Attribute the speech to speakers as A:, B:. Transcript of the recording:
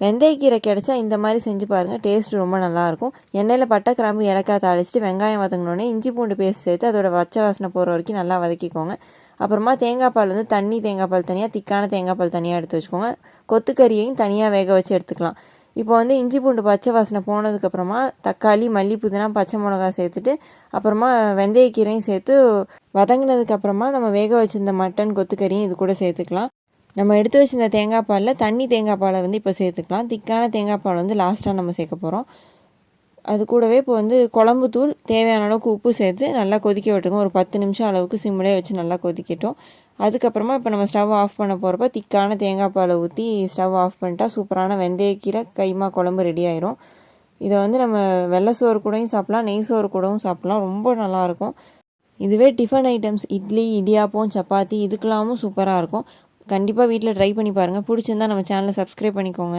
A: வெந்தயக்கீரை கிடைச்சா இந்த மாதிரி செஞ்சு பாருங்கள் டேஸ்ட் ரொம்ப நல்லாயிருக்கும். எண்ணெயில் பட்டை கிராம்பு ஏலக்காய் தாளிச்சிட்டு வெங்காயம் வதங்கினோடனே இஞ்சி பூண்டு பேஸ்ட் சேர்த்து அதோட பச்சை வாசனை போகிற வரைக்கும் நல்லா வதக்கிக்கோங்க. அப்புறமா தேங்காய் பால் வந்து தண்ணி தேங்காய் பால் தனியாக திக்கான தேங்காய் பால் தனியாக எடுத்து வச்சுக்கோங்க. கொத்துக்கறியையும் தனியாக வேக வச்சு எடுத்துக்கலாம். இப்போ வந்து இஞ்சி பூண்டு பச்சை வாசனை போனதுக்கப்புறமா தக்காளி மல்லி புதினா பச்சை மிளகா சேர்த்துட்டு அப்புறமா வெந்தயக்கீரையும் சேர்த்து வதங்கினதுக்கப்புறமா நம்ம வேக வச்சுருந்த மட்டன் கொத்துக்கறியும் இது கூட சேர்த்துக்கலாம். நம்ம எடுத்து வச்சிருந்த தேங்காய் பாலில் தண்ணி தேங்காய் பாலை வந்து இப்போ சேர்த்துக்கலாம். திக்கான தேங்காய் பால் வந்து லாஸ்ட்டாக நம்ம சேர்க்க போகிறோம் அது கூடவே இப்போ வந்து குழம்பு தூள் தேவையான அளவுக்கு உப்பு சேர்த்து நல்லா கொதிக்க விட்டுருங்க ஒரு பத்து நிமிஷம் அளவுக்கு சிம்மிலே வச்சு நல்லா கொதிக்கட்டும். அதுக்கப்புறமா இப்போ நம்ம ஸ்டவ் ஆஃப் பண்ண போகிறப்ப திக்கான தேங்காய் பாலை ஊற்றி ஸ்டவ் ஆஃப் பண்ணிட்டா சூப்பரான வெந்தயக்கீரை கைமா குழம்பு ரெடி ஆயிரும். இதை வந்து நம்ம வெள்ளை சோறு கூடயும் சாப்பிட்லாம் நெய் சோறு கூடவும் சாப்பிட்லாம். ரொம்ப நல்லாயிருக்கும் இதுவே டிஃபன் ஐட்டம்ஸ் இட்லி இடியாப்பம் சப்பாத்தி இதுக்கெல்லாமும் சூப்பராக இருக்கும். கண்டிப்பாக வீட்டில் ட்ரை பண்ணி பாருங்கள் பிடிச்சிருந்தா நம்ம சேனலை சப்ஸ்கிரைப் பண்ணிக்கோங்க.